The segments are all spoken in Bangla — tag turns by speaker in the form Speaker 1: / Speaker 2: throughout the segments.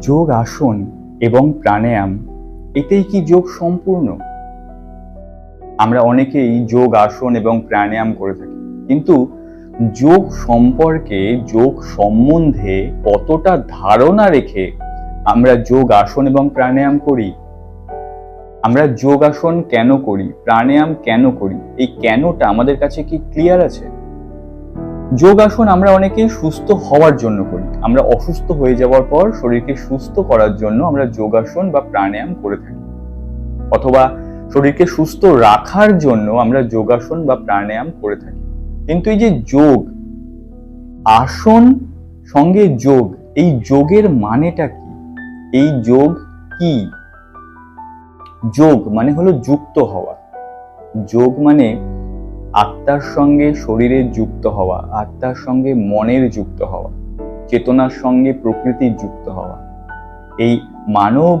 Speaker 1: যোগ আসন এবং প্রাণায়াম, এতেই কি যোগ সম্পূর্ণ? আমরা অনেকেই যোগ আসন এবং প্রাণায়াম করে থাকি, কিন্তু যোগ সম্পর্কে, যোগ সম্বন্ধে কতটা ধারণা রেখে আমরা যোগ আসন এবং প্রাণায়াম করি? আমরা যোগ আসন কেন করি? প্রাণায়াম কেন করি? এই কেনটা আমাদের কাছে কি ক্লিয়ার আছে? যোগাসন আমরা অনেকে সুস্থ হওয়ার জন্য করি। আমরা অসুস্থ হয়ে যাওয়ার পর শরীরকে সুস্থ করার জন্য আমরা যোগাসন বা প্রাণায়াম করে থাকি। অথবা শরীরকে সুস্থ রাখার জন্য আমরা যোগাসন বা প্রাণায়াম করে থাকি। কিন্তু এই যে যোগ, আসন সঙ্গে যোগ, এই যোগের মানেটা কি? এই যোগ কি? যোগ মানে হলো যুক্ত হওয়া। যোগ মানে আত্মার সঙ্গে শরীরের যুক্ত হওয়া, আত্মার সঙ্গে মনের যুক্ত হওয়া, চেতনার সঙ্গে প্রকৃতির যুক্ত হওয়া, এই মানব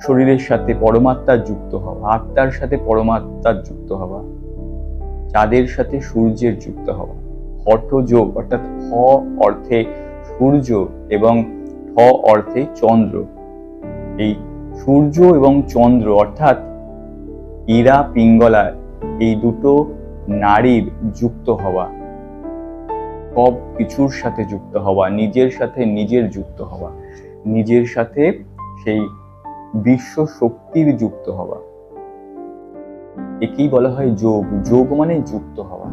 Speaker 1: শরীরের সাথে পরমাত্মার যুক্ত হওয়া, আত্মার সাথে পরমাত্মার যুক্ত হওয়া, চাঁদের সাথে সূর্যের যুক্ত হওয়া হঠযোগ অর্থাৎ হ অর্থে সূর্য এবং ঠ অর্থে চন্দ্র। এই সূর্য এবং চন্দ্র অর্থাৎ ইরা, পিঙ্গলা এই দুটো নারীর যুক্ত হওয়া, সব কিছুর সাথে যুক্ত হওয়া, নিজের সাথে নিজের যুক্ত হওয়া, নিজের সাথে সেই বিশ্ব শক্তির যুক্ত হওয়া। একেই বলা হয় যোগ। যোগ মানে যুক্ত হওয়া।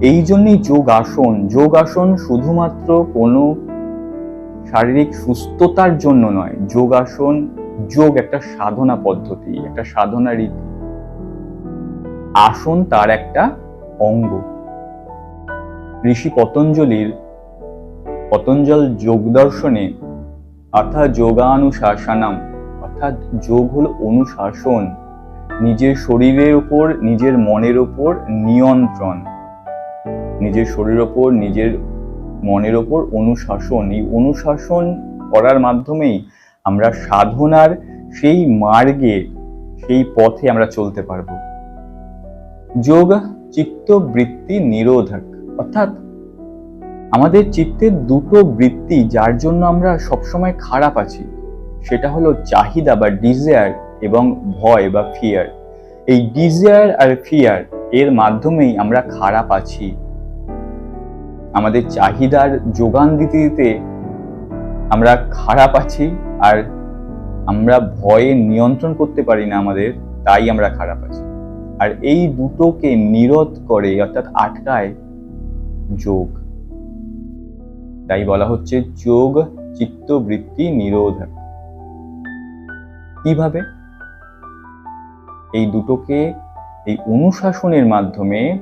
Speaker 1: এই জন্যই যোগ আসন। যোগ আসন শুধুমাত্র কোনো শারীরিক সুস্থতার জন্য নয়। যোগ আসন যোগ একটা সাধনা পদ্ধতি, একটা সাধনা রীতি আসন তার একটা অঙ্গ। ঋষি পতঞ্জলির পতঞ্জল যোগ দর্শনে অর্থাৎ যোগানুশাসনাম, অর্থাৎ যোগ হল অনুশাসন, নিজের শরীরের ওপর নিজের মনের ওপর নিয়ন্ত্রণ। নিজের শরীরের ওপর নিজের মনের ওপর অনুশাসন। এই অনুশাসন করার মাধ্যমেই আমরা সাধনার সেই মার্গে, সেই পথে আমরা চলতে পারব। যোগ চিত্ত বৃত্তি নিরোধক। অর্থাৎ আমাদের চিত্তের দুটো বৃত্তি যার জন্য আমরা সবসময় খারাপ আছি, সেটা হলো চাহিদা বা ডিজায়ার এবং ভয় বা ফিয়ার এই ডিজায়ার আর ফিয়ার এর মাধ্যমেই আমরা খারাপ আছি। আমাদের চাহিদার যোগান দিতে দিতে আমরা খারাপ আছি আর আমরা ভয়ে নিয়ন্ত্রণ করতে পারি না আমাদের, তাই আমরা খারাপ আছি। আর এই দুটোকে নিরোধ করে, অর্থাৎ আটকায় যোগ। তাই বলা হচ্ছে যোগ চিত্তবৃত্তি নিরোধ। কীভাবে? এই দুটোকে এই অনুশাসনের মাধ্যমে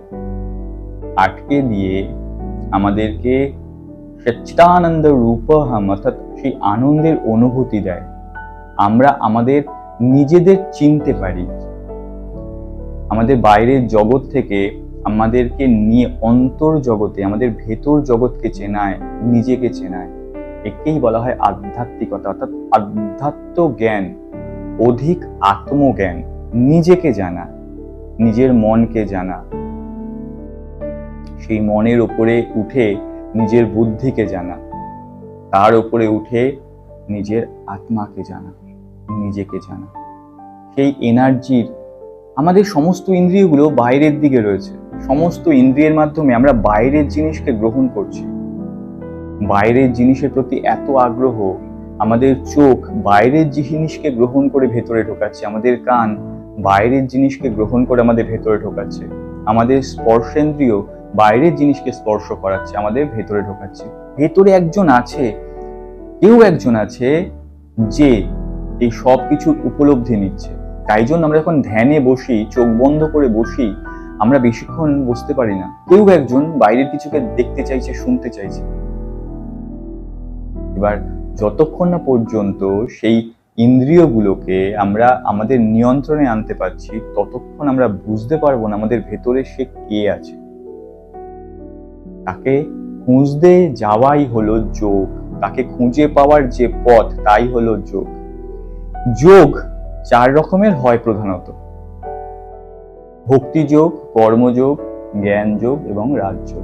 Speaker 1: আটকে দিয়ে আমাদেরকে সচ্চিদানন্দ রূপহম, অর্থাৎ সেই আনন্দের অনুভূতি দেয়। আমরা আমাদের নিজেদের চিনতে পারি। আমাদের বাইরের জগৎ থেকে আমাদেরকে নিয়ে অন্তর জগতে, আমাদের ভেতর জগৎকে চেনায়, নিজেকে চেনায়। একেই বলা হয় আধ্যাত্মিকতা। অর্থাৎ আধ্যাত্ম জ্ঞান, অধিক আত্মজ্ঞান, নিজেকে জানা, নিজের মনকে জানা। সেই মনের উপরে উঠে নিজের বুদ্ধিকে জানা। তার উপরে উঠে নিজের আত্মাকে জানা, নিজেকে জানা। সেই এনার্জির আমাদের সমস্ত ইন্দ্রিয়গুলো বাইরের দিকে রয়েছে। সমস্ত ইন্দ্রিয়ের মাধ্যমে আমরা বাইরের জিনিসকে গ্রহণ করছি। বাইরের জিনিসের প্রতি এত আগ্রহ, আমাদের চোখ বাইরের জিনিসকে গ্রহণ করে ভেতরে ঢোকাচ্ছে, আমাদের কান বাইরের জিনিসকে গ্রহণ করে আমাদের ভেতরে ঢোকাচ্ছে, আমাদের স্পর্শেন্দ্রিয় বাইরের জিনিসকে স্পর্শ করাচ্ছে, আমাদের ভেতরে ঢোকাচ্ছে। ভেতরে একজন আছে, কেউ একজন আছে যে এই সব কিছুর উপলব্ধি নিচ্ছে। তাই জন্য আমরা যখন ধ্যানে বসি, চোখ বন্ধ করে বসি, আমরা বেশিক্ষণ বসতে পারি না। কেউ একজন বাইরের কিছুকে দেখতে চাইছে, শুনতে চাইছে। এবার যতক্ষণ না পর্যন্ত সেই ইন্দ্রিয়গুলোকে আমরা আমাদের নিয়ন্ত্রণে আনতে পারছি, ততক্ষণ আমরা বুঝতে পারব না আমাদের ভেতরে সে কে আছে। তাকে খুঁজতে যাওয়াই হলো যোগ। তাকে খুঁজে পাওয়ার যে পথ, তাই হলো যোগ। যোগ চার রকমের হয় প্রধানত। ভক্তিযোগ, কর্মযোগ, জ্ঞানযোগ এবং রাজযোগ।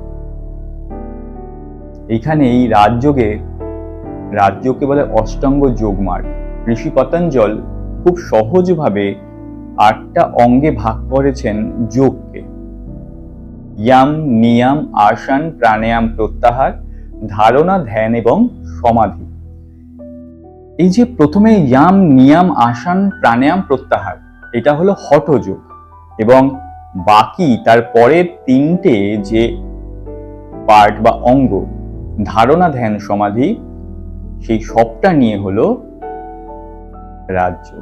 Speaker 1: এইখানে এই রাজযোগে রাজ্যকে বলে অষ্টাঙ্গ যোগমার্গ ঋষি পতঞ্জল খুব সহজভাবে আটটা অঙ্গে ভাগ করেছেন যোগকে। ইয়াম, নিয়াম আসন প্রাণায়াম, প্রত্যাহার, ধারণা, ধ্যান এবং সমাধি। এই যে প্রথমে ইয়াম, নিয়াম, আসান, প্রাণায়াম প্রত্যাহার, এটা হলো হঠযোগ। এবং বাকি তার পরের তিনটে যে পার্ট বা অঙ্গ, ধারণা, ধ্যান, সমাধি, সেই সবটা নিয়ে হলো রাজ্য।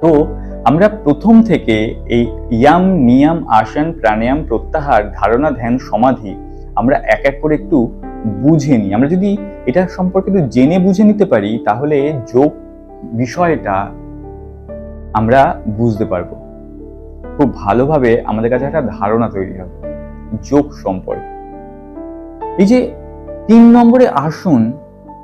Speaker 1: তো আমরা প্রথম থেকে এই ইয়াম, নিয়াম, আসন, প্রাণায়াম প্রত্যাহার, ধারণা, ধ্যান, সমাধি, আমরা এক এক করে একটু বুঝে নিই। আমরা যদি এটা সম্পর্কে জেনে বুঝে নিতে পারি, তাহলে যোগ বিষয়টা আমরা বুঝতে পারব। খুব ভালোভাবে আমাদের কাছে একটা ধারণা তৈরি হবে যোগ সম্পর্কে। এই যে তিন নম্বরে আসন,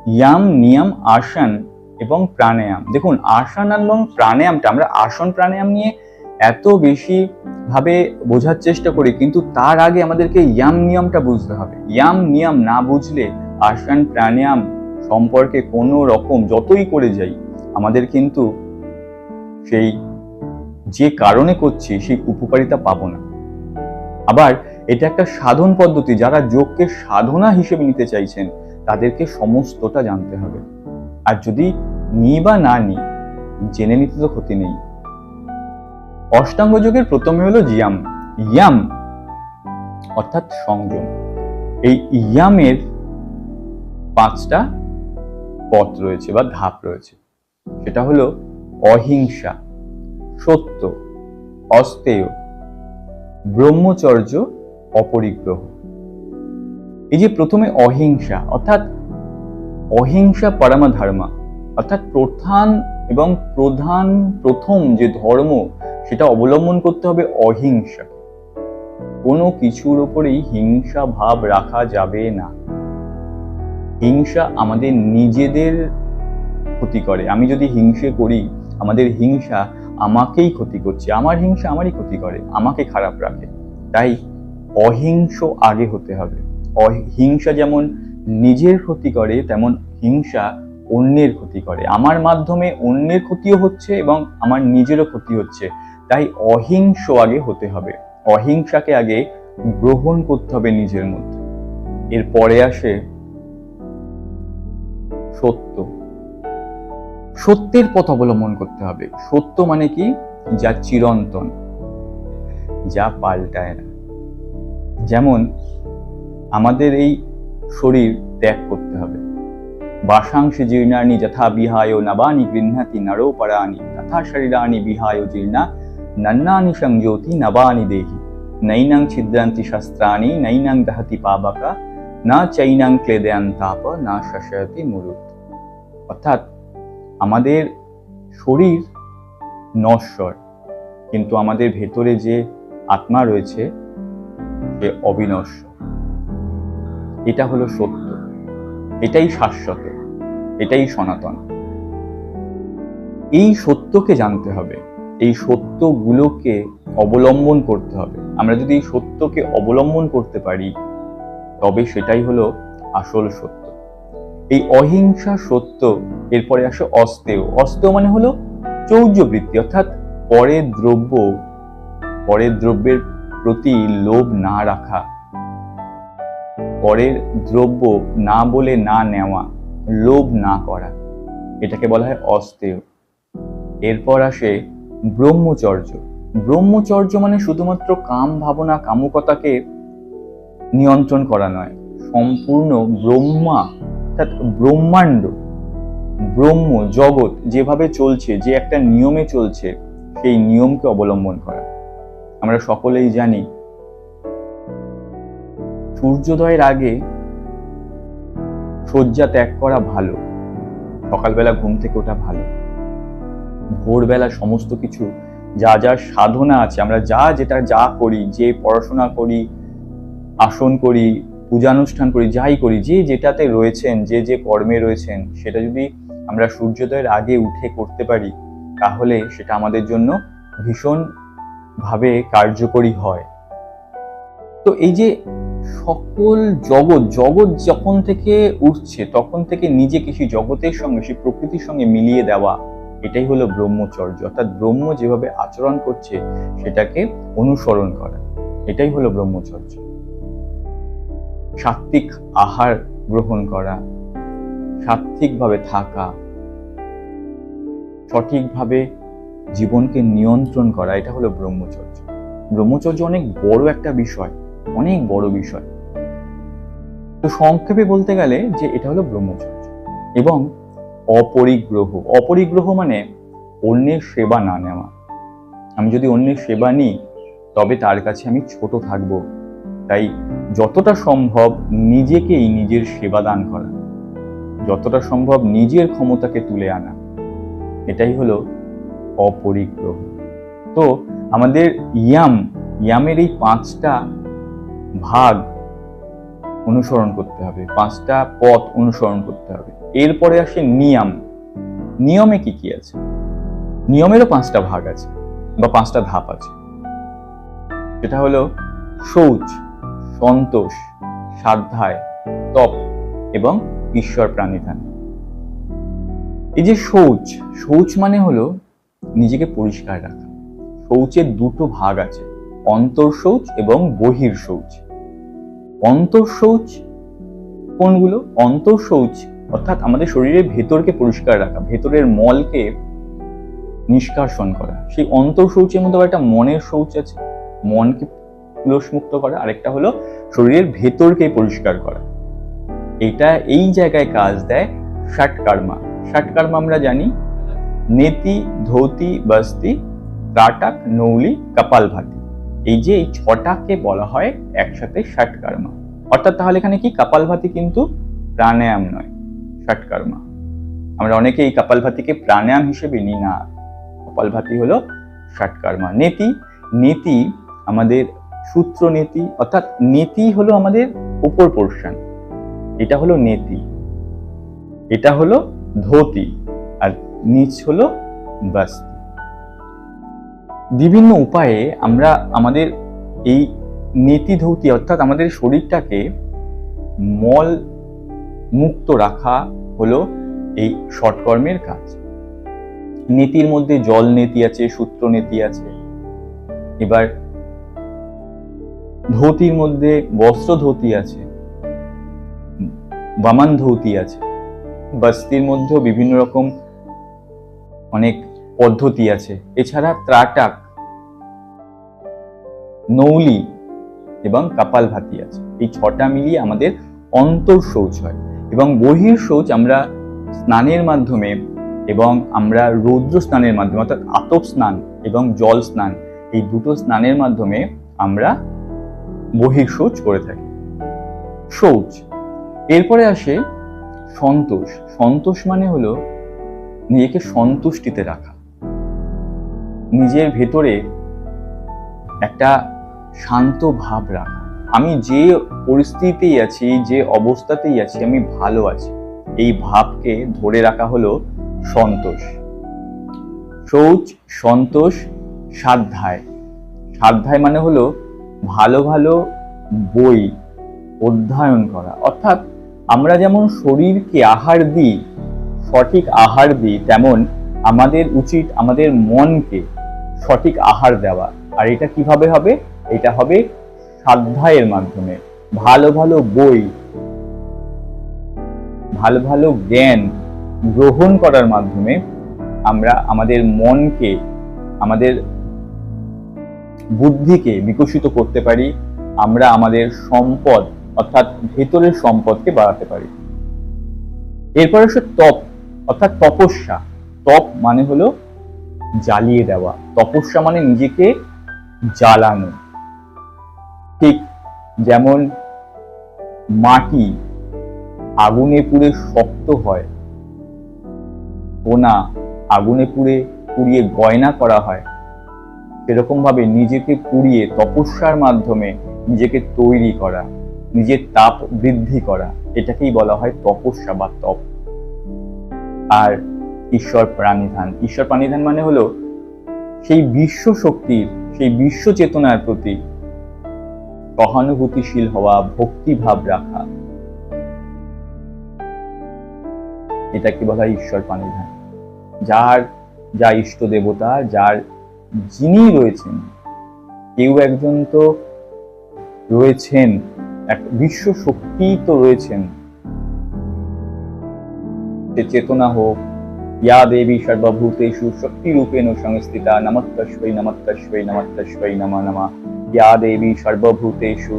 Speaker 1: ইয়াম, নিয়ম আসন এবং প্রাণায়াম। দেখুন আসন এবং প্রাণায়ামটা, আমরা আসন প্রাণায়াম নিয়ে এত বেশি ভাবে বোঝার চেষ্টা করি, কিন্তু তার আগে আমাদেরকে ইয়াম নিয়মটা বুঝতে হবে। ইয়াম নিয়ম না বুঝলে আসান প্রাণায়াম সম্পর্কে কোনো রকম যতই করে যাই, আমাদের কিন্তু সেই যে কারণে করছি সেই উপকারিতা পাবো না। আবার এটা একটা সাধন পদ্ধতি, যারা যোগকে সাধনা হিসেবে নিতে চাইছেন, তাদেরকে সমস্তটা জানতে হবে। আর যদি নি বা না নি, জেনে নিতে তো ক্ষতি নেই। অষ্টাঙ্গ যোগের প্রথমে হলো জিয়াম ইয়াম অর্থাৎ সংযম। এই ইয়ামের পাঁচটা পথ রয়েছে বা ধাপ রয়েছে। সেটা হলো অহিংসা, সত্য, অস্তেয়, ব্রহ্মচর্য, অপরিগ্রহ। এই যে প্রথমে অহিংসা, অর্থাৎ অহিংসা পরমা ধর্মা অর্থাৎ প্রধান এবং প্রধান প্রথম যে ধর্ম সেটা অবলম্বন করতে হবে অহিংসা। কোনো কিছুর ওপরেই হিংসা ভাব রাখা যাবে না। হিংসা আমাদের নিজেদের ক্ষতি করে। আমি যদি হিংসে করি, আমাদের হিংসা আমাকেই ক্ষতি করছে। আমার হিংসা আমারই ক্ষতি করে, আমাকে খারাপ রাখে। তাই অহিংস আগে হতে হবে। হিংসা যেমন নিজের ক্ষতি করে, তেমন হিংসা অন্যের ক্ষতি করে। আমার মাধ্যমে অন্যের ক্ষতিও হচ্ছে এবং আমার নিজেরও ক্ষতি হচ্ছে। তাই অহিংস আগে হতে হবে। অহিংসাকে আগে গ্রহণ করতে হবে নিজের মধ্যে। এরপরে আসে সত্য। সত্যের পথ অবলম্বন করতে হবে। সত্য মানে কি? যা চিরন্তন, যা পাল্টায় না। যেমন আমাদের এই শরীর ত্যাগ করতে হবে। বাসাংশ জীর্ণানি যথা বিহায় নবানি গৃহ্ণাতি নরো পরাণি তথা শরীরানি বিহায় জীর্ণা নন্নানি সংজ্যোতি নবানি দেহি নৈনং ছিদ্রান্তি শস্ত্রাণি নৈনং দহতি পাবকা না চৈনং ক্লেদয়ান্তাপ না শশয়তি মুরুত অর্থাৎ আমাদের শরীর নশ্বর, কিন্তু আমাদের ভেতরে যে আত্মা রয়েছে, সে অবিনশ্বর। এটা হলো সত্য। এটাই শাশ্বত। এটাই সনাতন। এই সত্যকে জানতে হবে। এই সত্যগুলোকে অবলম্বন করতে হবে। আমরা যদি এই সত্যকে অবলম্বন করতে পারি, তবে সেটাই হলো আসল সত্য। এই অহিংসা সত্য এরপরে আসে অস্তেয় অস্তেয় মানে হলো চৌর্যবৃত্তি অর্থাৎ পরের দ্রব্য, পরের দ্রব্যের প্রতি লোভ না রাখা, পরের দ্রব্য না বলে না নেওয়া, লোভ না করা, এটাকে বলা হয় অস্তেয় এরপর আসে ব্রহ্মচর্য। ব্রহ্মচর্য মানে শুধুমাত্র কাম ভাবনা, কামুকতাকে নিয়ন্ত্রণ করা নয়। সম্পূর্ণ ব্রহ্মা, অর্থাৎ ব্রহ্মাণ্ড, ব্রহ্ম, জগৎ যেভাবে চলছে, যে একটা নিয়মে চলছে, সেই নিয়মকে অবলম্বন করা। আমরা সকলেই জানি, সূর্যোদয়ের আগে শয্যা ত্যাগ করা ভালো, সকালবেলা ঘুম থেকে ওঠা ভালো। ভোরবেলা সমস্ত কিছু, যা যা সাধনা আছে, আমরা যা যেটা যা করি, যে পড়াশোনা করি, আসন করি, পূজানুষ্ঠান করি, যাই করি, যে যেটাতে রয়েছেন, যে যে কর্মে রয়েছেন, সেটা যদি আমরা সূর্যোদয়ের আগে উঠে করতে পারি, তাহলে সেটা আমাদের জন্য ভীষণ ভাবে কার্যকরী হয়। তো এই যে সকল জগৎ জগৎ যখন থেকে উঠছে, তখন থেকে নিজেকে সেই জগতের সঙ্গে, সেই প্রকৃতির সঙ্গে মিলিয়ে দেওয়া এটাই হলো ব্রহ্মচর্য। অর্থাৎ ব্রহ্ম যেভাবে আচরণ করছে, সেটাকে অনুসরণ করা। এটাই হলো ব্রহ্মচর্য। সাত্বিক আহার গ্রহণ করা সাত্বিকভাবে থাকা, সঠিকভাবে জীবনকে নিয়ন্ত্রণ করা, এটা হলো ব্রহ্মচর্য। ব্রহ্মচর্য অনেক বড় একটা বিষয়, অনেক বড় বিষয়। তো সংক্ষেপে বলতে গেলে যে এটা হলো ব্রহ্মচর্য। এবং অপরিগ্রহ। অপরিগ্রহ মানে অন্যের সেবা না নেওয়া। আমি যদি অন্যের সেবা নিই, তবে তার কাছে আমি ছোট থাকব। তাই যতটা সম্ভব নিজেকেই নিজের সেবা দান করা। যতটা সম্ভব নিজের ক্ষমতাকে তুলে আনা। এটাই হলো অপরিগ্রহ। তো আমাদের ইয়াম, ইয়ামের এই পাঁচটা ভাগ অনুসরণ করতে হবে, পাঁচটা পথ অনুসরণ করতে হবে। এরপরে আসে নিয়ম। নিয়মে কি কি আছে? নিয়মেরও পাঁচটা ভাগ আছে বা পাঁচটা ধাপ আছে। সেটা হলো শৌচ সন্তোষ, সাধ্যায়, তপ এবং ঈশ্বর প্রাণিধান। এই যে শৌচ শৌচ মানে হলো নিজেকে পরিষ্কার রাখা। শৌচের দুটো ভাগ আছে, অন্তর শৌচ এবং বহির শৌচ অন্তর শৌচ কোনগুলো? অন্তর শৌচ অর্থাৎ আমাদের শরীরের ভেতরকে পরিষ্কার রাখা, ভেতরের মলকে নিষ্কাশন করা। সেই অন্তর শৌচের মধ্যে একটা মনের শৌচ আছে। মনকে মুক্ত করা। আরেকটা হলো শরীরের ভেতরকে পরিষ্কার করা। এটা এই জায়গায় কাজ দেয় ষাটকর্মা ষাটকর্মা আমরা জানি নেতি, ধৌতি, বস্তি, ত্রাটাক, নৌলি কপাল ভাতি এই যে এই ছটাকে বলা হয় একসাথে ষাটকর্মা অর্থাৎ তাহলে এখানে কি কপালভাতি কিন্তু প্রাণায়াম নয়। ষাটকর্মা আমরা অনেকে এই কপালভাতিকে প্রাণায়াম হিসেবে নিই না। কপালভাতি হলো ষাটকর্মা নেতি। নেতি আমাদের সূত্র নীতি, অর্থাৎ নীতি হলো আমাদের উপর পোর্শন। এটা হলো নেতি। এটা হলো ধোতি। আর নিচ হলো বাস্তি। বিভিন্ন উপায়ে আমরা আমাদের এই নেতি ধৌতি, অর্থাৎ আমাদের শরীরটাকে মল মুক্ত রাখা হলো এই সৎকর্মের কাজ। নীতির মধ্যে জল নীতি আছে, সূত্র নীতি আছে। এবার ধৌতির মধ্যে বস্ত্র ধৌতি আছে, বামান ধৌতি আছে, বস্তির মধ্যেও বিভিন্ন রকম অনেক পদ্ধতি আছে। এছাড়া ত্রাটাক, নৌলি এবং কাপাল ভাতি আছে। এই ছটা মিলিয়ে আমাদের অন্তর শৌচ হয়। এবং বহির শৌচ আমরা স্নানের মাধ্যমে এবং আমরা রৌদ্র স্নানের মাধ্যমে, অর্থাৎ আতপ স্নান এবং জল স্নান, এই দুটো স্নানের মাধ্যমে আমরা বহির শৌচ করে থাকি। শৌচ। এরপরে আসে সন্তোষ। সন্তোষ মানে হলো নিজেকে সন্তুষ্টিতে রাখা। নিজের ভেতরে একটা শান্ত ভাব রাখা। আমি যে পরিস্থিতিতেই আছি, যে অবস্থাতেই আছি, আমি ভালো আছি। এই ভাবকে ধরে রাখা হলো সন্তোষ। শৌচ সন্তোষ, সাধ্যায়। সাধ্যায় মানে হলো ভালো ভালো বই অধ্যয়ন করা। অর্থাৎ আমরা যেমন শরীরকে আহার দিই, সঠিক আহার দিই, তেমন আমাদের উচিত আমাদের মনকে সঠিক আহার দেওয়া। আর এটা কীভাবে হবে? এটা হবে স্বাধ্যায়ের মাধ্যমে। ভালো ভালো বই, ভালো ভালো জ্ঞান গ্রহণ করার মাধ্যমে আমরা আমাদের মনকে, আমাদের বুদ্ধিকে বিকশিত করতে পারি, আমরা আমাদের সম্পদ, অর্থাৎ ভেতরের সম্পদকে বাড়াতে পারি। এরপর আসে তপ, অর্থাৎ তপস্যা। তপ মানে হলো জ্বালিয়ে দেওয়া। তপস্যা মানে নিজেকে জ্বালানো। ঠিক যেমন মাটি আগুনে পুড়ে শক্ত হয়, সোনা আগুনে পুড়ে পুড়িয়ে গয়না করা হয় সেরকম ভাবে নিজেকে পুড়িয়ে তপস্যার মাধ্যমে নিজেকে তৈরি করা, নিজের তাপ বৃদ্ধি করা, এটাকেই বলা হয় তপস্যা বা তপ। আর ঈশ্বর প্রাণিধান ঈশ্বর প্রাণিধান মানে হলো সেই বিশ্ব শক্তির, সেই বিশ্ব চেতনার প্রতি সহানুভূতিশীল হওয়া, ভক্তিভাব রাখা। এটাকে বলা হয় ঈশ্বর পানিধান যার যা ইষ্ট দেবতা, যার যিনি রয়েছেন, কেউ একজন তো রয়েছেন, এক বিশ্ব শক্তি তো রয়েছেন। সে চেতনা হোক, ইয়া দেবী সর্বভূতেষু শক্তি রূপেণ সংস্থিতা নমস্তস্বৈ নমস্তস্বৈ নমস্তস্বৈ নমা নমঃ। ইয়া দেবী সর্বভূতেষু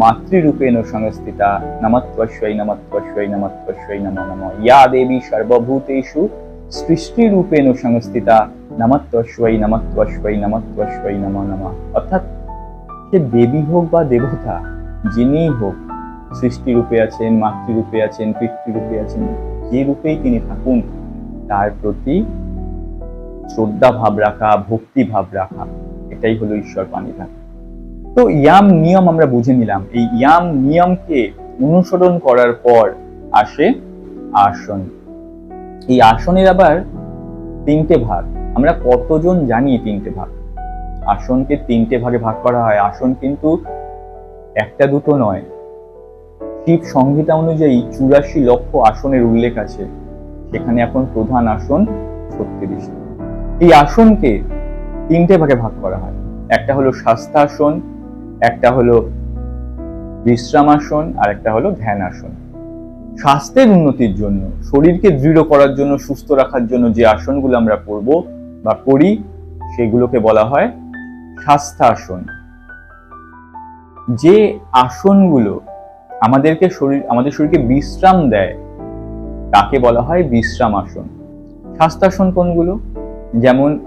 Speaker 1: মাতৃরূপেণ সংস্থিতা নমত্বস্বৈ নমত্বস্বৈ নমত্বস্বৈ নমঃ নমঃ ইয়া দেবী সর্বভূতেষু সৃষ্টিরূপেণ সংস্থিতা নমত্বস্বৈ নমত্বস্বৈ নমত্বস্বৈ নমঃ নমঃ অর্থাৎ সে দেবী হোক বা দেবতা যিনিই হোক, সৃষ্টিরূপে আছেন, মাতৃরূপে আছেন, পিতৃরূপে আছেন, যে রূপেই তিনি থাকুন, তার প্রতি শ্রদ্ধা ভাব রাখা ভক্তি ভাব রাখা, এটাই হলো ঈশ্বর পানিধান তো ইয়াম নিয়ম আমরা বুঝে নিলাম। এই ইয়াম নিয়মকে অনুসরণ করার পর আসে আসন। এই আসনের আবার তিনটে ভাগ। আমরা কতজন জানি তিনটে ভাগ? আসনকে তিনটে ভাগে ভাগ করা হয়। আসন কিন্তু একটা দুটো নয়। শিব সংহিতা অনুযায়ী চুরাশি লক্ষ আসনের উল্লেখ আছে। সেখানে এখন প্রধান আসন ছত্রিশ। এই আসনকে তিনটে ভাগে ভাগ করা হয়। একটা হলো স্বাস্থ্যাসন একটা হলো বিশ্রামাসন, আর একটা হলো ধ্যান আসন স্বাস্থ্যের উন্নতির জন্য, শরীরকে দৃঢ় করার জন্য, সুস্থ রাখার জন্য যে আসনগুলো আমরা করব বা করি সেগুলোকে বলা হয় স্বাস্থ্যাসন। যে আসনগুলো আমাদেরকে শরীর, আমাদের শরীরকে বিশ্রাম দেয়, তাকে বলা হয় বিশ্রাম আসন স্বাস্থ্যাসন কোনগুলো? যেমন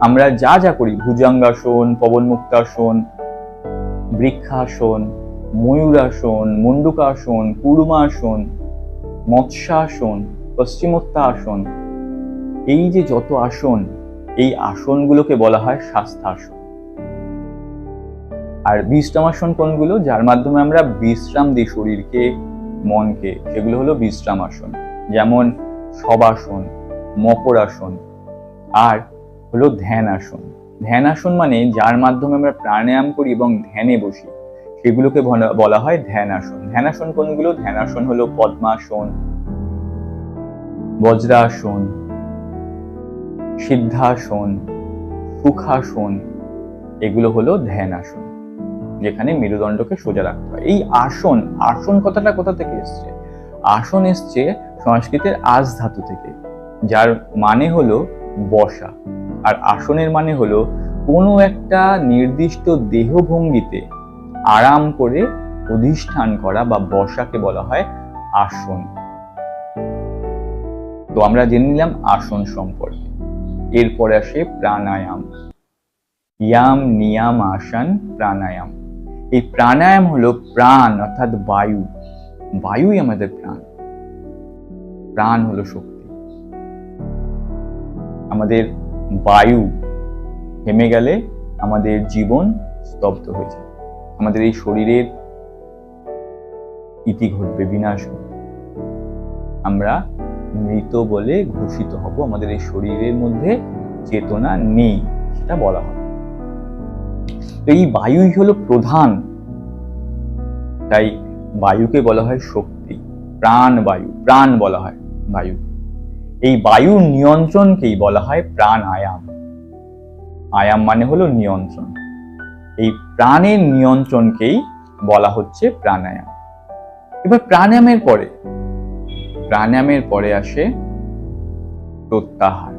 Speaker 1: আমরা যা যা করি, ভুজাঙ্গাসন, পবনমুক্তাসন বৃক্ষাসন, ময়ূরাসন, মুন্ডুকাসন, কুড়ুমাসন, মৎস্যাসন, পশ্চিমোত্তাসন। এই যে যত আসন, এই আসনগুলোকে বলা হয় স্বাস্থ্যাসন আর বিশ্রামাসন কোনগুলো? যার মাধ্যমে আমরা বিশ্রাম দিই শরীরকে, মনকে, সেগুলো হলো বিশ্রাম আসন যেমন সবাসন মকরাসন, আর হলো ধ্যান আসন ধ্যান আসন মানে যার মাধ্যমে আমরা প্রাণায়াম করি এবং ধ্যানে বসি। সেগুলোকে বলা- হয় ধ্যান আসন। ধ্যান আসন কোনগুলো? ধ্যান আসন হলো পদ্মাসন, বজ্রাসন, সিদ্ধাসন, সুখাসন, এগুলো হলো ধ্যান আসন, যেখানে মেরুদণ্ডকে সোজা রাখতে হয়। এই আসন আসন কথাটা কোথা থেকে এসছে? আসন এসছে সংস্কৃতের আজ ধাতু থেকে, যার মানে হলো বসা। আর আসনের মানে হলো কোনো একটা নির্দিষ্ট দেহভঙ্গিতে আরাম করে অধিষ্ঠান করা বা বসাকে বলা হয় আসন। তো আমরা জেনে নিলাম আসন সম্পর্কে। এরপরে আসে প্রাণায়াম। ইয়াম নিয়াম আসন প্রাণায়াম। এই প্রাণায়াম হলো প্রাণ অর্থাৎ বায়ু। বায়ুই আমাদের প্রাণ। প্রাণ হলো শক্তি। আমাদের বায়ু থেমে গেলে আমাদের জীবন স্তব্ধ হয়ে যায়। আমাদের এই শরীরের ইতি ঘটবে, বিনাশ আমরা মৃত বলে ঘোষিত হব, আমাদের এই শরীরের মধ্যে চেতনা নেই, সেটা বলা হবে। তো এই বায়ুই হলো প্রধান। তাই বায়ুকে বলা হয় শক্তি প্রাণ বায়ু প্রাণ বলা হয় বায়ু এই বায়ুর নিয়ন্ত্রণকেই বলা হয় প্রাণ আয়াম। আয়াম মানে হলো নিয়ন্ত্রণ। এই প্রাণের নিয়ন্ত্রণকেই বলা হচ্ছে প্রাণায়াম। এবার প্রাণায়ামের পরে প্রাণায়ামের পরে আসে প্রত্যাহার।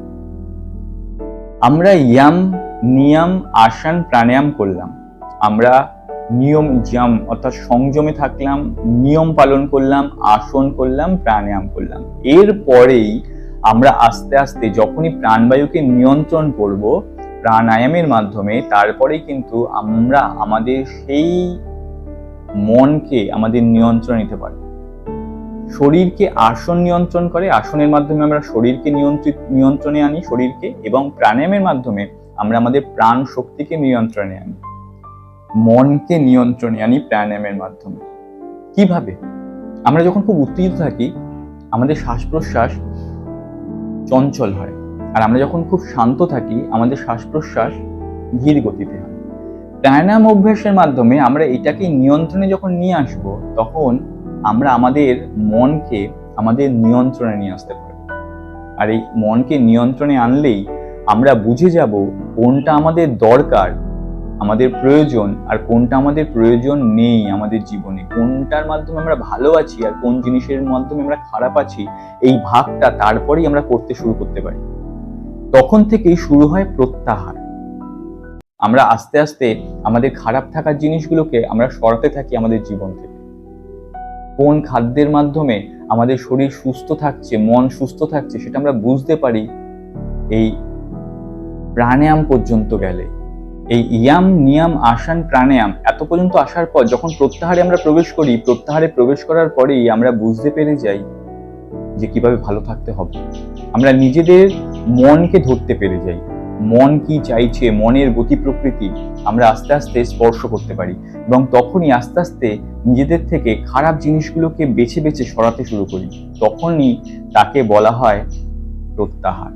Speaker 1: আমরা ইয়াম, নিয়ম আসন প্রাণায়াম করলাম। আমরা নিয়ম জাম অর্থাৎ সংযমে থাকলাম, নিয়ম পালন করলাম, আসন করলাম, প্রাণায়াম করলাম। এরপরেই আমরা আস্তে আস্তে যখনই প্রাণবায়ুকে নিয়ন্ত্রণ করব, প্রাণায়ামের মাধ্যমে, তারপরেই কিন্তু আমরা আমাদের সেই মনকে আমাদের নিয়ন্ত্রণ নিতে পারি শরীরকে আসন নিয়ন্ত্রণ করে, আসনের মাধ্যমে আমরা শরীরকে নিয়ন্ত্রিত, নিয়ন্ত্রণে আনি শরীরকে, এবং প্রাণায়ামের মাধ্যমে আমরা আমাদের প্রাণ শক্তিকে নিয়ন্ত্রণে আনি। মনকে নিয়ন্ত্রণে আনি প্রাণায়ামের মাধ্যমে। কীভাবে? আমরা যখন খুব উত্তেজিত থাকি, আমাদের শ্বাস প্রশ্বাস চঞ্চল হয়। আর আমরা যখন খুব শান্ত থাকি, আমাদের শ্বাস প্রশ্বাস ধীর গতিতে হয়। প্রাণায়াম অভ্যাসের মাধ্যমে আমরা এটাকে নিয়ন্ত্রণে যখন নিয়ে আসব, তখন আমরা আমাদের মনকে আমাদের নিয়ন্ত্রণে নিয়ে আসতে পারব। আর এই মনকে নিয়ন্ত্রণে আনলেই আমরা বুঝে যাব কোনটা আমাদের দরকার আমাদের প্রয়োজন আর কোনটা আমাদের প্রয়োজন নেই আমাদের জীবনে। কোনটার মাধ্যমে আমরা ভালো আছি আর কোন জিনিসের মাধ্যমে আমরা খারাপ আছি, এই ভাগটা তারপরেই আমরা করতে শুরু করতে পারি। তখন থেকেই শুরু হয় প্রত্যাহার। আমরা আস্তে আস্তে আমাদের খারাপ থাকার জিনিসগুলোকে আমরা সরাতে থাকি আমাদের জীবন থেকে। কোন খাদ্যের মাধ্যমে আমাদের শরীর সুস্থ থাকছে, মন সুস্থ থাকছে, সেটা আমরা বুঝতে পারি এই প্রাণায়াম পর্যন্ত গেলে। এই ইয়াম, নিয়াম আসান প্রাণায়াম, এত পর্যন্ত আসার পর যখন প্রত্যাহারে আমরা প্রবেশ করি, প্রত্যাহারে প্রবেশ করার পরেই আমরা বুঝতে পেরে যাই যে কীভাবে ভালো থাকতে হবে। আমরা নিজেদের মনকে ধরতে পেরে যাই। মন কি চাইছে, মনের গতি প্রকৃতি আমরা আস্তে আস্তে স্পর্শ করতে পারি এবং তখনই আস্তে আস্তে নিজেদের থেকে খারাপ জিনিসগুলোকে বেছে বেছে সরাতে শুরু করি। তখনই তাকে বলা হয় প্রত্যাহার।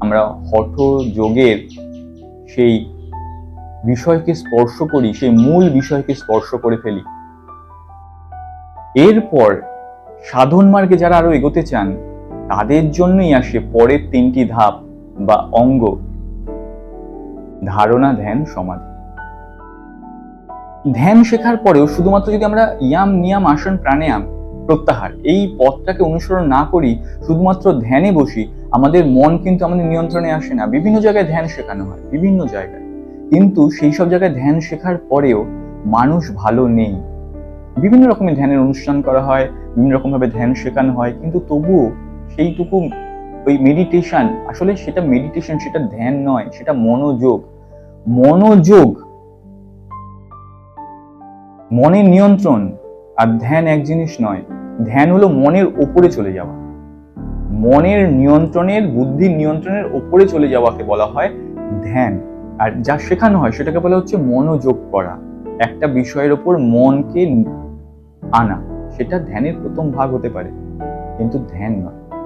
Speaker 1: আমরা হঠ যোগের সেই বিষয়কে স্পর্শ করি, সেই মূল বিষয়কে স্পর্শ করে ফেলি। এরপর সাধন মার্গে যারা আরও এগোতে চান, তাদের জন্যই আসে পরের তিনটি ধাপ বা অঙ্গ। ধারণা, ধ্যান, সমাধি। ধ্যান শেখার পরেও শুধুমাত্র যদি আমরা ইয়াম, নিয়াম, আসন, প্রাণায়াম প্রত্যাহার, এই পথটাকে অনুসরণ না করি, শুধুমাত্র ধ্যানে বসি, আমাদের মন কিন্তু আমাদের নিয়ন্ত্রণে আসে না। বিভিন্ন জায়গায় ধ্যান শেখানো হয়, বিভিন্ন জায়গায়। কিন্তু সেই সব জায়গায় ধ্যান শেখার পরেও মানুষ ভালো নেই। বিভিন্ন রকমের ধ্যানের অনুষ্ঠান করা হয়, বিভিন্ন রকম ভাবে ধ্যান শেখানো হয়, কিন্তু তবুও সেইটুকু ওই মেডিটেশন আসলে সেটা মেডিটেশন সেটা ধ্যান নয়, সেটা মনোযোগ। মনোযোগ মনের নিয়ন্ত্রণ আর ধ্যান এক জিনিস নয়। ধ্যান হলো মনের ওপরে চলে যাওয়া। মনের নিয়ন্ত্রণের, বুদ্ধির নিয়ন্ত্রণের ওপরে চলে যাওয়াকে বলা হয় ধ্যান। আর যা শেখানো হয় সেটাকে বলা হচ্ছে মনোযোগ করা একটা বিষয়ের ওপর মনকে আনা, সেটা ধ্যানের প্রথম ভাগ হতে পারে। কিন্তু ধ্যান নয়।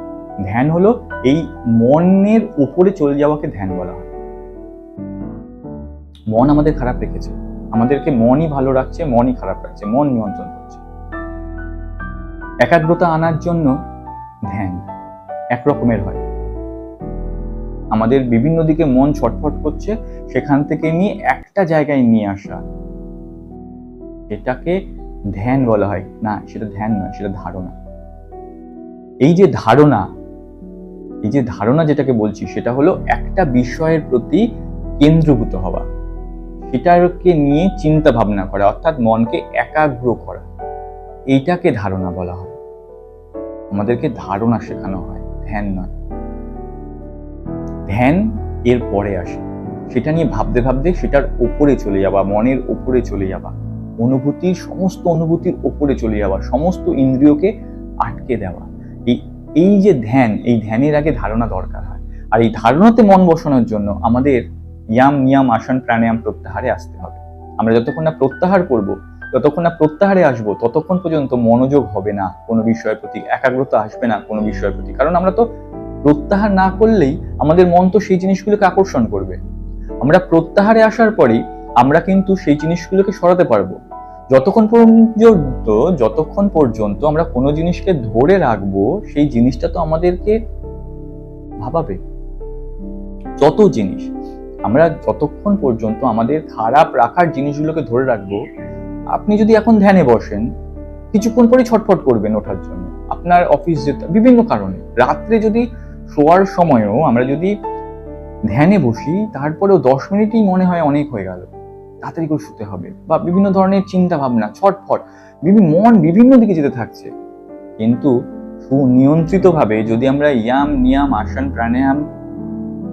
Speaker 1: ধ্যান হলো এই মনের উপরে চলে যাওয়াকে ধ্যান বলা হয়। মন আমাদের খারাপ রেখেছে। আমাদেরকে মনই ভালো রাখছে, মনই খারাপ রাখছে, মন নিয়ন্ত্রণ করছে। একাগ্রতা আনার জন্য ধ্যান এক রকমের হয়। আমাদের বিভিন্ন দিকে মন ছটফট করছে, সেখান থেকে নিয়ে একটা জায়গায় নিয়ে আসা। এটাকে ধ্যান বলা হয়। না, সেটা ধ্যান নয়, সেটা ধারণা। এই যে ধারণা, এই যে ধারণা যেটাকে বলছি, সেটা হলো একটা বিষয়ের প্রতি কেন্দ্রভূত হওয়া। সেটাকে নিয়ে চিন্তা ভাবনা করা, অর্থাৎ মনকে একাগ্র করা। এইটাকে ধারণা বলা হয়। আমাদেরকে ধারণা শেখানো হয়, ধ্যান নয়। ধ্যান এর পরে আসে। সেটা নিয়ে ভাবতে ভাবতে সেটার ওপরে চলে যাওয়া, মনের ওপরে চলে যাওয়া অনুভূতির সমস্ত অনুভূতির ওপরে চলে যাওয়া, সমস্ত ইন্দ্রিয়কে আটকে দেওয়া। এই এই যে ধ্যান, এই ধ্যানের আগে ধারণা দরকার হয়। আর এই ধারণাতে মন বসানোর জন্য আমাদের ইয়াম নিয়াম আসন প্রাণায়াম প্রত্যাহারে আসতে হবে। আমরা যতক্ষণ না প্রত্যাহার করব, যতক্ষণ না প্রত্যাহারে আসব, ততক্ষণ পর্যন্ত মনোযোগ হবে না। কোনো বিষয়ের প্রতি একাগ্রতা আসবে না, কোনো বিষয়ের প্রতি। কারণ আমরা তো প্রত্যাহার না করলেই আমাদের মন তো সেই জিনিসগুলোকে আকর্ষণ করবে। আমরা প্রত্যাহারে আসার পরেই আমরা কিন্তু সেই জিনিসগুলোকে সরাতে পারব। যতক্ষণ পর্যন্ত যতক্ষণ পর্যন্ত আমরা কোনো জিনিসকে ধরে রাখব, সেই জিনিসটা তো আমাদেরকে ভাবাবে। যত জিনিস, আমরা যতক্ষণ পর্যন্ত আমাদের খারাপ রাখার জিনিসগুলোকে ধরে রাখব, আপনি যদি এখন ধ্যানে বসেন, কিছুক্ষণ পরে ছটফট করবেন ওঠার জন্য। আপনার অফিস যেতে, বিভিন্ন কারণে। রাত্রে যদি শোয়ার সময়ও আমরা যদি ধ্যানে বসি, তারপরেও দশ মিনিটই মনে হয় অনেক হয়ে গেল। তাড়াতাড়ি করে শুতে হবে বা বিভিন্ন ধরনের চিন্তা ভাবনা, ছটফট, বিভিন্ন মন বিভিন্ন দিকে যেতে থাকছে। কিন্তু সুনিয়ন্ত্রিতভাবে যদি আমরা ইয়াম, নিয়াম, আসন, প্রাণায়াম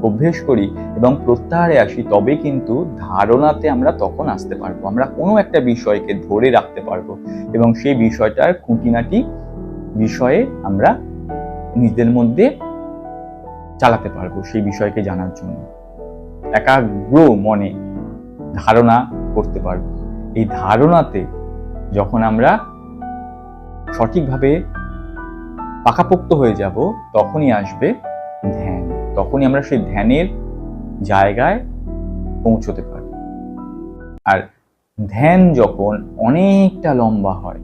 Speaker 1: অভ্যেস করি এবং প্রত্যাহারে আসি, তবে কিন্তু ধারণাতে আমরা তখন আসতে পারব। আমরা কোনো একটা বিষয়কে ধরে রাখতে পারব এবং সেই বিষয়টার খুঁটিনাটি বিষয়ে আমরা নিজেদের মধ্যে চালাতে পারব সেই বিষয়কে জানার জন্য। একাগ্র মনে ধারণা করতে পারব। এই ধারণাতে যখন আমরা সঠিকভাবে পাকাপোক্ত হয়ে যাব, তখনই আসবে ধ্যান। তখনই আমরা সেই ধ্যানের জায়গায় পৌঁছতে পারব। আর ধ্যান যখন অনেকটা লম্বা হয়,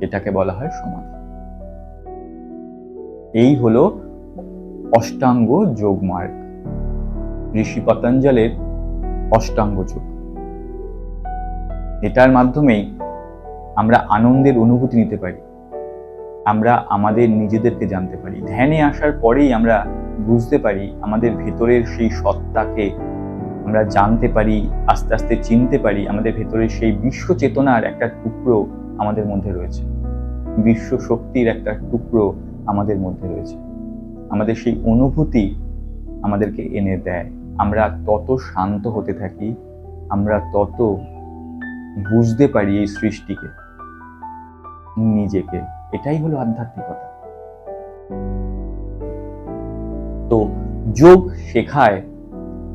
Speaker 1: এটাকে বলা হয় সমাধি। এই হলো অষ্টাঙ্গ যোগ মার্গ। ঋষি পতঞ্জলের অষ্টাঙ্গ যোগ। এটার মাধ্যমেই আমরা আনন্দের অনুভূতি নিতে পারি। আমরা আমাদের নিজেদেরকে জানতে পারি। ধ্যানে আসার পরেই আমরা বুঝতে পারি, আমাদের ভেতরের সেই সত্তাকে আমরা জানতে পারি, আস্তে আস্তে চিনতে পারি, আমাদের ভেতরের সেই বিশ্ব চেতনার একটা টুকরো আমাদের মধ্যে রয়েছে। বিশ্ব শক্তির একটা টুকরো আমাদের মধ্যে রয়েছে। আমাদের সেই অনুভূতি আমাদেরকে এনে দেয়। আমরা তত শান্ত হতে থাকি, আমরা তত বুঝতে পারি এই সৃষ্টিকে, নিজেকে। এটাই হলো আধ্যাত্মিকতা। তো যোগ শেখায়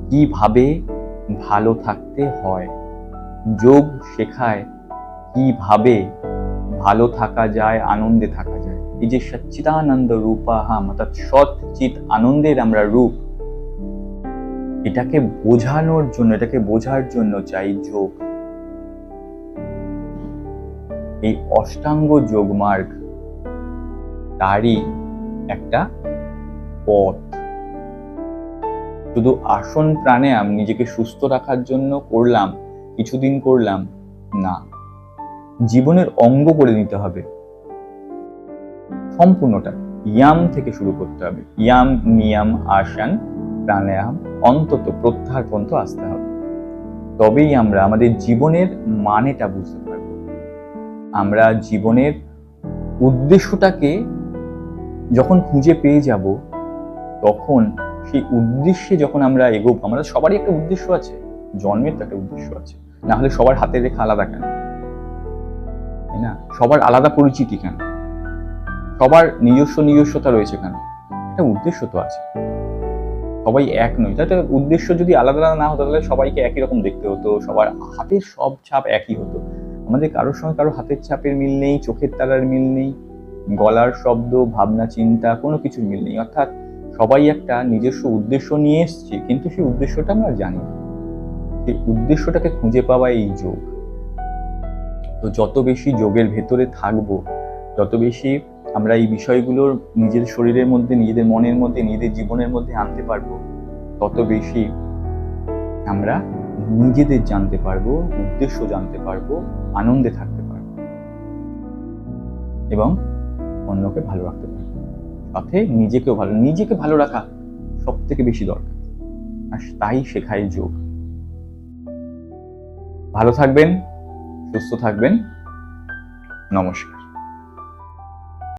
Speaker 1: কীভাবে ভালো থাকতে হয়। যোগ শেখায় কীভাবে ভালো থাকা যায়, আনন্দে থাকা এই যে সচ্চিদানন্দ রূপাহাম অর্থাৎ সৎ চিত আনন্দের আমরা রূপ, এটাকে বোঝানোর জন্য, এটাকে বোঝার জন্য চাই যোগ। এই অষ্টাঙ্গ যোগ মার্গ, তারই একটা পথ। শুধু আসন প্রাণায়াম নিজেকে সুস্থ রাখার জন্য করলাম, কিছুদিন করলাম, না। জীবনের অঙ্গ করে নিতে হবে। সম্পূর্ণটা ইয়াম থেকে শুরু করতে হবে। ইয়াম নিয়াম আসন প্রাণায়াম অন্তত প্রত্যাহার পর্যন্ত আসতে হবে। তবেই আমরা আমাদের জীবনের মানেটা বুঝতে পারব। আমরা জীবনের উদ্দেশ্যটাকে যখন খুঁজে পেয়ে যাব, তখন সেই উদ্দেশ্যে যখন আমরা এগোব আমাদের সবারই একটা উদ্দেশ্য আছে, জন্মের তো একটা উদ্দেশ্য আছে। না হলে সবার হাতের রেখা আলাদা কেন? তাই না? সবার আলাদা পরিচিতি কেন? সবার নিজস্ব নিজস্বতা রয়েছে কেন একটা উদ্দেশ্য তো আছে। সবাই এক নয়। তাতে উদ্দেশ্য যদি আলাদা আলাদা না হতো, তাহলে সবাইকে একই রকম দেখতে হতো। সবার হাতের সব ছাপ একই হতো। আমাদের কারোর সঙ্গে কারও হাতের ছাপের মিল নেই, চোখের তারার মিল নেই, গলার শব্দ, ভাবনা, চিন্তা, কোনো কিছুর মিল নেই। অর্থাৎ সবাই একটা নিজস্ব উদ্দেশ্য নিয়ে এসছে, কিন্তু সেই উদ্দেশ্যটা আমরা জানি না। সেই উদ্দেশ্যটাকে খুঁজে পাওয়া এই যোগ। তো যত বেশি যোগের ভেতরে থাকব, যত বেশি আমরা এই বিষয়গুলোর নিজের শরীরের মধ্যে, নিজেদের মনের মধ্যে, নিজেদের জীবনের মধ্যে আনতে পারব। তত বেশি আমরা নিজেদের জানতে পারব, উদ্দেশ্য জানতে পারব, আনন্দে থাকতে পারব এবং অন্যকে ভালো রাখতে পারব। সাথে নিজেকেও ভালো, নিজেকে ভালো রাখা সব থেকে বেশি দরকার। আর তাই শেখায় যোগ। ভালো থাকবেন, সুস্থ থাকবেন। নমস্কার।